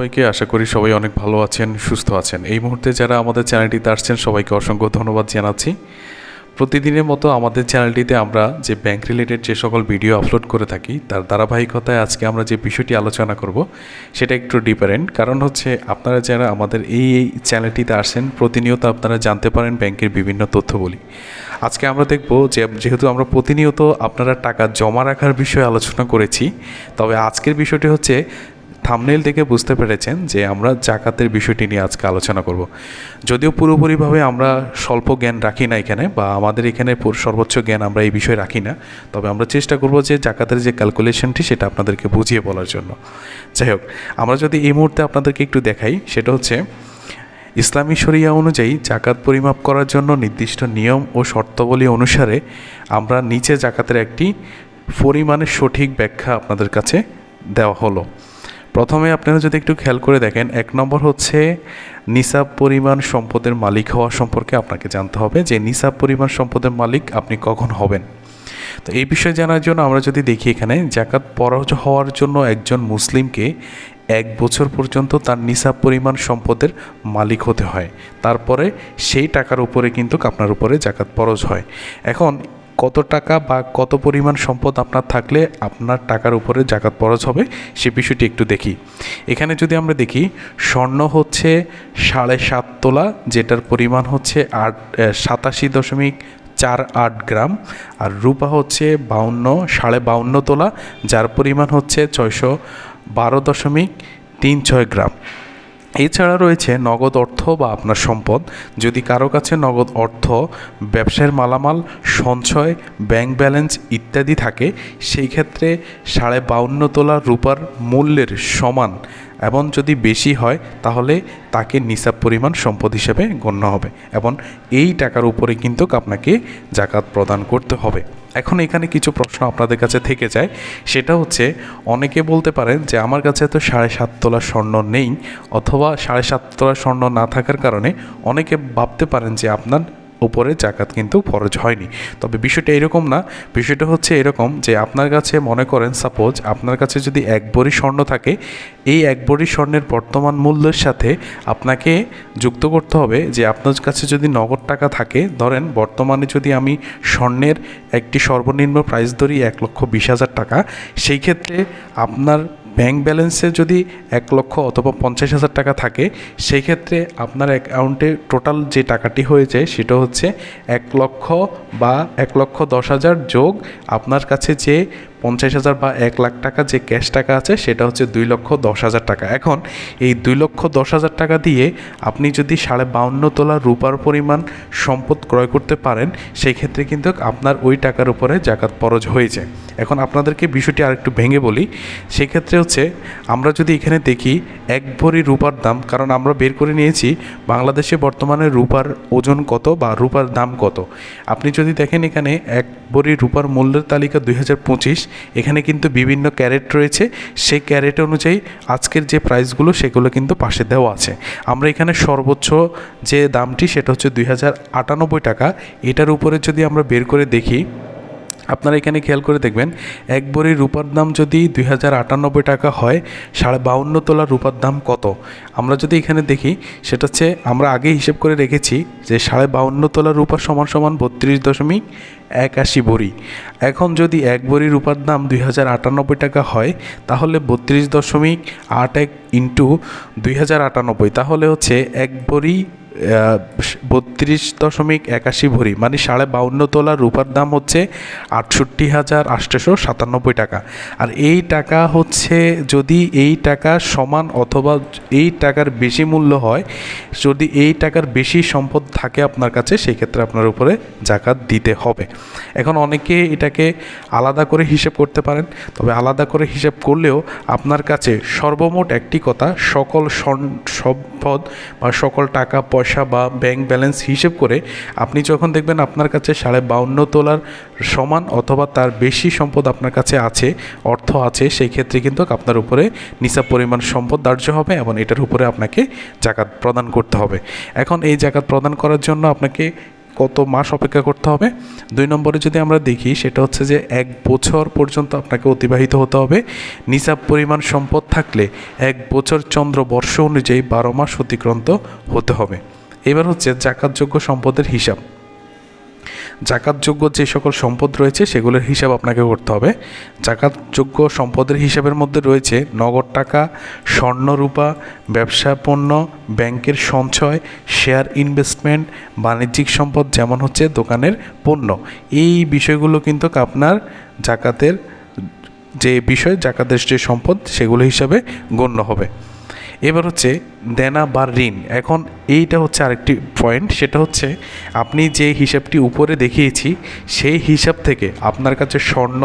সবাইকে আশা করি সবাই অনেক ভালো আছেন, সুস্থ আছেন। এই মুহূর্তে যারা আমাদের চ্যানেলটিতে আসছেন, সবাইকে অসংখ্য ধন্যবাদ জানাচ্ছি। প্রতিদিনের মতো আমাদের চ্যানেলটিতে আমরা যে ব্যাংক রিলেটেড যে সকল ভিডিও আপলোড করে থাকি, তার ধারাবাহিকতায় আজকে আমরা যে বিষয়টি আলোচনা করব, সেটা একটু ডিফারেন্ট কারণ হচ্ছে আপনারা যারা আমাদের এই এই চ্যানেলটিতে আসেন প্রতিনিয়ত আপনারা জানতে পারেন ব্যাংকের বিভিন্ন তথ্যগুলি আজকে আমরা দেখব যে যেহেতু আমরা প্রতিনিয়ত আপনারা টাকা জমা রাখার বিষয়ে আলোচনা করেছি, তবে আজকের বিষয়টি হচ্ছে থামনেল থেকে বুঝতে পেরেছেন যে আমরা জাকাতের বিষয়টি নিয়ে আজকে আলোচনা করব। যদিও পুরোপুরিভাবে আমরা স্বল্প জ্ঞান রাখি না এখানে বা আমাদের এখানে সর্বোচ্চ জ্ঞান আমরা এই বিষয়ে রাখি না। তবে আমরা চেষ্টা করব যে জাকাতের যে ক্যালকুলেশনটি সেটা আপনাদেরকে বুঝিয়ে বলার জন্য। যাই হোক, আমরা যদি এই মুহূর্তে আপনাদেরকে একটু দেখাই, সেটা হচ্ছে ইসলামী শরিয়া অনুযায়ী জাকাত পরিমাপ করার জন্য নির্দিষ্ট নিয়ম ও শর্তাবলী অনুসারে আমরা নিচে জাকাতের একটি পরিমাণের সঠিক ব্যাখ্যা আপনাদের কাছে দেওয়া হলো। প্রথমে আপনারা যদি একটু খেয়াল করে দেখেন, এক নম্বর হচ্ছে নিসাব পরিমাণ সম্পদের মালিক হওয়া সম্পর্কে আপনাকে জানতে হবে যে নিসাব পরিমাণ সম্পদের মালিক আপনি কখন হবেন। তো এই বিষয়ে জানার জন্য আমরা যদি দেখি এখানে জাকাত পরজ হওয়ার জন্য একজন মুসলিমকে এক বছর পর্যন্ত তার নিসাব পরিমাণ সম্পদের মালিক হতে হয়। তারপরে সেই টাকার উপরে কিন্তু আপনার উপরে জাকাত পরজ হয়। এখন কত টাকা বা কত পরিমাণ সম্পদ আপনার থাকলে আপনার টাকার উপরে জাকাত পরজ হবে, সে বিষয়টি একটু দেখি। এখানে যদি আমরা দেখি, স্বর্ণ হচ্ছে সাড়ে সাত তোলা, যেটার পরিমাণ হচ্ছে আট সাতাশি দশমিক চার আট গ্রাম, আর রূপা হচ্ছে বাউন্ন, সাড়ে বাউন্ন তোলা, যার পরিমাণ হচ্ছে ছয়শো বারো দশমিক তিন ছয় গ্রাম। এছাড়া রয়েছে নগদ অর্থ বা আপনার সম্পদ। যদি কারও কাছে নগদ অর্থ, ব্যবসার মালামাল, সঞ্চয়, ব্যাংক ব্যালেন্স ইত্যাদি থাকে, সেই ক্ষেত্রে সাড়ে বাউন্ন তোলা রূপার মূল্যের সমান এবং যদি বেশি হয়, তাহলে তাকে নিসাব পরিমাণ সম্পদ হিসেবে গণ্য হবে এবং এই টাকার উপরে কিন্তু আপনাকে জাকাত প্রদান করতে হবে। এখন এখানে কিছু প্রশ্ন আপনাদের কাছে থেকে যায়। সেটা হচ্ছে, অনেকে বলতে পারেন যে, আমার কাছে তো সাড়ে সাত তোলা স্বর্ণ নেই অথবা সাড়ে সাত তোলা স্বর্ণ না থাকার কারণে অনেকে ভাবতে পারেন যে, আপনার উপরে জাকাত কিন্তু ফরজ হয়নি। তবে বিষয়টা এরকম না, বিষয়টা হচ্ছে এরকম যে আপনার কাছে মনে করেন সাপোজ আপনার কাছে যদি এক বড়ি স্বর্ণ থাকে, এই এক বড়ি স্বর্ণের বর্তমান মূল্যের সাথে আপনাকে যুক্ত করতে হবে যে আপনার কাছে যদি নগদ টাকা থাকে, ধরেন বর্তমানে যদি আমি স্বর্ণের একটি সর্বনিম্ন প্রাইস ধরি এক লক্ষ বিশ হাজার টাকা, সেই ক্ষেত্রে আপনার ব্যাংক ব্যালেন্সে যদি এক লক্ষ অথবা পঞ্চাশ হাজার টাকা থাকে, সেই ক্ষেত্রে আপনার অ্যাকাউন্টে টোটাল যে টাকাটি হয়েছে, সেটা হচ্ছে এক লক্ষ বা এক লক্ষ দশ হাজার যোগ আপনার কাছে যে পঞ্চাশ হাজার বা এক লাখ টাকা যে ক্যাশ টাকা আছে, সেটা হচ্ছে দুই লক্ষ দশ হাজার টাকা। এখন এই দুই লক্ষ দশ হাজার টাকা দিয়ে আপনি যদি সাড়ে বাউন্ন তোলা রূপার পরিমাণ সম্পদ ক্রয় করতে পারেন, সেই ক্ষেত্রে কিন্তু আপনার ওই টাকার উপরে জাকাত পরজ হয়েছে। এখন আপনাদেরকে বিষয়টি আরেকটু ভেঙে বলি, সেক্ষেত্রে হচ্ছে আমরা যদি এখানে দেখি, এক ভরি রূপার দাম, কারণ আমরা বের করে নিয়েছি, বাংলাদেশে বর্তমানে রূপার ওজন কত বা রূপার দাম কত? আপনি যদি দেখেন এখানে এক ভরি রূপার মূল্যের তালিকা দুই হাজার পঁচিশ এখানে কিন্তু বিভিন্ন ক্যারেট রয়েছে। সেই ক্যারেট অনুযায়ী আজকের যে প্রাইসগুলো সেগুলো কিন্তু পাশে দেওয়া আছে। আমরা এখানে সর্বোচ্চ যে দামটি সেটা হচ্ছে দুই হাজার আটানব্বই টাকা। এটার উপরে যদি আমরা বের করে দেখি আপনারা এখানে খেয়াল করে দেখবেন, এক ভরি রূপার দাম যদি দুই হাজার আটানব্বই টাকা হয়, সাড়ে বাউন্ন তোলা রূপার দাম কত? আমরা যদি এখানে দেখি, সেটা হচ্ছে আমরা আগে হিসেব করে রেখেছি যে সাড়ে বাউন্ন তোলা রূপার সমান সমান বত্রিশ দশমিক একাশি ভরি এখন যদি এক ভরি রূপার দাম দুই হাজার আটানব্বই টাকা হয়, তাহলে বত্রিশ দশমিক আট এক ইন্টু দুই হাজার আটানব্বই, তাহলে হচ্ছে এক ভরি বত্রিশ দশমিক একাশি ভরি মানে সাড়ে বাউন্ন তোলা রূপার দাম হচ্ছে আটষট্টি হাজার আটশোশো সাতানব্বই টাকা। আর এই টাকা হচ্ছে যদি এই টাকা সমান অথবা এই টাকার বেশি মূল্য হয়, যদি এই টাকার বেশি সম্পদ থাকে আপনার কাছে সেই ক্ষেত্রে আপনার উপরে জাকাত দিতে হবে। এখন অনেকে এটাকে আলাদা করে হিসেব করতে পারেন, তবে আলাদা করে হিসেব করলেও আপনার কাছে সর্বমোট একটি কথা, সকল সম্পদ বা সকল টাকা পয়সা বা ব্যাংক ব্যালেন্স হিসেব করে আপনি যখন দেখবেন আপনার কাছে সাড়ে বাউন্ন তোলার সমান অথবা তার বেশি সম্পদ আপনার কাছে আছে, অর্থ আছে, সেই ক্ষেত্রে কিন্তু আপনার উপরে নিসাব পরিমাণ সম্পদ ধার্য হবে এবং এটার উপরে আপনাকে জাকাত প্রদান করতে হবে। এখন এই জাকাত প্রদান করার জন্য আপনাকে কত মাস অপেক্ষা করতে হবে? দুই নম্বরে যদি আমরা দেখি, সেটা হচ্ছে যে এক বছর পর্যন্ত আপনাকে অতিবাহিত হতে হবে। নিসাব পরিমাণ সম্পদ থাকলে এক বছর চন্দ্র বর্ষ অনুযায়ী বারো মাস অতিক্রান্ত হতে হবে। এবার হচ্ছে জাকাতযোগ্য সম্পদের হিসাব। জাকাতযোগ্য যে সকল সম্পদ রয়েছে সেগুলোর হিসাব আপনাকে করতে হবে। জাকাতযোগ্য সম্পদের হিসাবের মধ্যে রয়েছে নগদ টাকা স্বর্ণরূপা ব্যবসা পণ্য, ব্যাংকের সঞ্চয়, শেয়ার ইনভেস্টমেন্ট, বাণিজ্যিক সম্পদ যেমন হচ্ছে দোকানের পণ্য। এই বিষয়গুলো কিন্তু আপনার জাকাতের যে বিষয়, জাকাতের যে সম্পদ সেগুলো হিসাবে গণ্য হবে। এবার হচ্ছে দেনা বা ঋণ। এখন এইটা হচ্ছে আরেকটি পয়েন্ট সেটা হচ্ছে আপনি যে হিসাবটি উপরে দেখিয়েছি, সেই হিসাব থেকে আপনার কাছে স্বর্ণ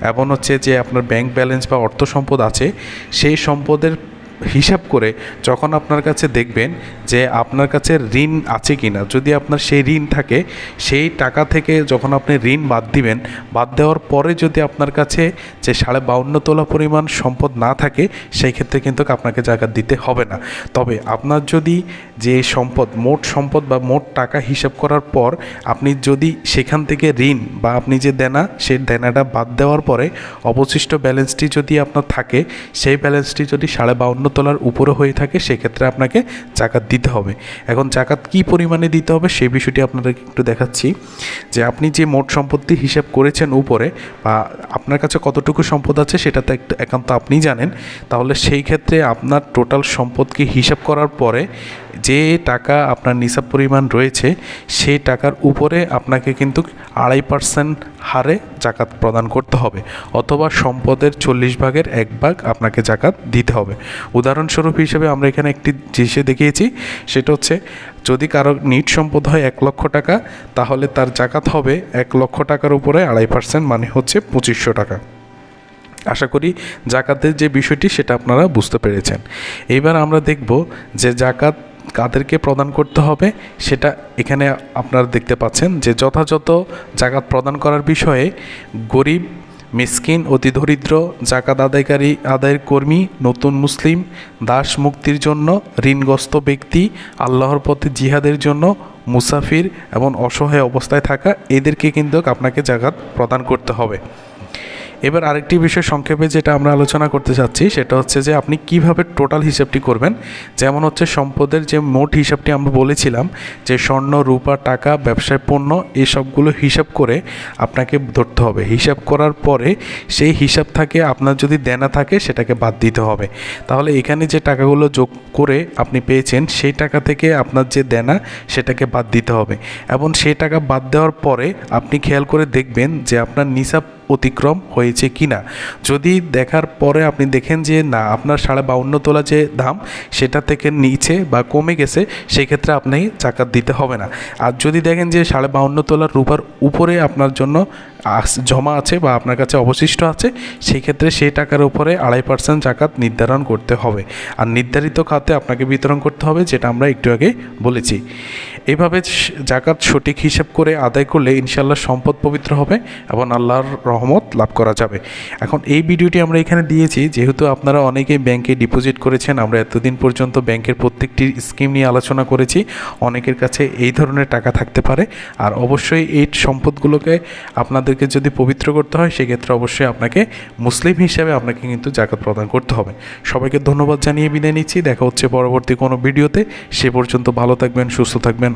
এবং হচ্ছে যে আপনার ব্যাংক ব্যালেন্স বা অর্থ সম্পদ আছে, সেই সম্পদের হিসাব করে যখন আপনার কাছে দেখবেন যে আপনার কাছে ঋণ আছে কি না যদি আপনার সেই ঋণ থাকে, সেই টাকা থেকে যখন আপনি ঋণ বাদ দিবেন, বাদ দেওয়ার পরে যদি আপনার কাছে যে সাড়ে বাউন্ন তোলা পরিমাণ সম্পদ না থাকে, সেই ক্ষেত্রে কিন্তু আপনাকে জায়গা দিতে হবে না। তবে আপনার যদি যে সম্পদ, মোট সম্পদ বা মোট টাকা হিসাব করার পর আপনি যদি সেখান থেকে ঋণ বা আপনি যে দেনা, সেই দেনাটা বাদ দেওয়ার পরে অবশিষ্ট ব্যালেন্সটি যদি আপনার থাকে, সেই ব্যালেন্সটি যদি সাড়ে বাউন্ন তোলার উপরে হয়ে থাকে, সেক্ষেত্রে আপনাকে জাকাত দিতে হবে। এখন জাকাত কি পরিমাণে দিতে হবে সেই বিষয়টি আপনাদেরকে একটু দেখাচ্ছি। যে আপনি যে মোট সম্পত্তি হিসাব করেছেন উপরে বা আপনার কাছে কতটুকু সম্পদ আছে সেটা তো একটু একান্ত আপনি জানেন। তাহলে সেই ক্ষেত্রে আপনার টোটাল সম্পদকে হিসাব করার পরে যে টাকা আপনার নিসাব পরিমাণ রয়েছে সেই টাকার উপরে আপনাকে কিন্তু আড়াই পার্সেন্ট হারে জাকাত প্রদান করতে হবে অথবা সম্পদের চল্লিশ ভাগের এক ভাগ আপনাকে জাকাত দিতে হবে। উদাহরণস্বরূপ হিসেবে আমরা এখানে একটি জিনিসে দেখিয়েছি, সেটা হচ্ছে যদি কারও নিট সম্পদ হয় এক লক্ষ টাকা, তাহলে তার জাকাত হবে এক লক্ষ টাকার উপরে আড়াই পার্সেন্ট মানে হচ্ছে পঁচিশশো টাকা। আশা করি জাকাতের যে বিষয়টি সেটা আপনারা বুঝতে পেরেছেন। এইবার আমরা দেখব যে জাকাত কাদেরকে প্রদান করতে হবে, সেটা এখানে আপনারা দেখতে পাচ্ছেন যে যথাযথ জাকাত প্রদান করার বিষয়ে গরিব, মিসকিন, অতি দরিদ্র, জাকাত আদায়কারী, আদায়ের কর্মী, নতুন মুসলিম, দাস মুক্তির জন্য, ঋণগ্রস্ত ব্যক্তি, আল্লাহর পথে জিহাদের জন্য, মুসাফির এবং অসহায় অবস্থায় থাকা, এদেরকে কিন্তু আপনাকে জাকাত প্রদান করতে হবে। এবার আরেকটি বিষয় সংক্ষেপে যেটা আমরা আলোচনা করতে চাচ্ছি, সেটা হচ্ছে যে আপনি কীভাবে টোটাল হিসাবটি করবেন? যেমন হচ্ছে সম্পদের যে মোট হিসাবটি আমরা বলেছিলাম, যে স্বর্ণ, রূপা, টাকা, ব্যবসায় পণ্য, এসবগুলো হিসাব করে আপনাকে ধরতে হবে। হিসাব করার পরে সেই হিসাব থাকে, আপনার যদি দেনা থাকে, সেটাকে বাদ দিতে হবে। তাহলে এখানে যে টাকাগুলো যোগ করে আপনি পেয়েছেন, সেই টাকা থেকে আপনার যে দেনা, সেটাকে বাদ দিতে হবে। এবং সেই টাকা বাদ দেওয়ার পরে আপনি খেয়াল করে দেখবেন যে আপনার নিসাব অতিক্রম হয়েছে কি না যদি দেখার পরে আপনি দেখেন যে, না, আপনার সাড়ে বাউন্ন তোলা যে দাম, সেটা থেকে নিচে বা কমে গেছে সেই ক্ষেত্রে আপনি জাকাত দিতে হবে না। আর যদি দেখেন যে, সাড়ে বাউন্ন তোলার রূপার উপরে আপনার জন্য জমা আছে বা আপনার কাছে অবশিষ্ট আছে সেই ক্ষেত্রে সেই টাকার উপরে আড়াই পার্সেন্ট জাকাত নির্ধারণ করতে হবে। আর নির্ধারিত খাতে আপনাকে বিতরণ করতে হবে, যেটা আমরা একটু আগে বলেছি। এইভাবে স- জাকাত সঠিক হিসাব করে আদায় করলে ইনশাল্লাহ সম্পদ পবিত্র হবে এবং আল্লাহর রহমত লাভ করা যাবে। এখন এই ভিডিওটি আমরা এখানে দিয়েছি, যেহেতু আপনারা অনেকেই ব্যাংকে ডিপোজিট করেছেন, আমরা এতদিন পর্যন্ত ব্যাংকের প্রত্যেকটি স্কিম নিয়ে আলোচনা করেছি, অনেকের কাছে এই ধরনের টাকা থাকতে পারে। আর অবশ্যই এই সম্পদগুলোকে আপনাদেরকে যদি পবিত্র করতে হয়, সেক্ষেত্রে অবশ্যই আপনাকে মুসলিম হিসাবে আপনাকে কিন্তু জাকাত প্রদান করতে হবে। সবাইকে ধন্যবাদ জানিয়ে বিদায় নিচ্ছি, দেখা হচ্ছে পরবর্তী কোনো ভিডিওতে। সে পর্যন্ত ভালো থাকবেন, সুস্থ থাকবেন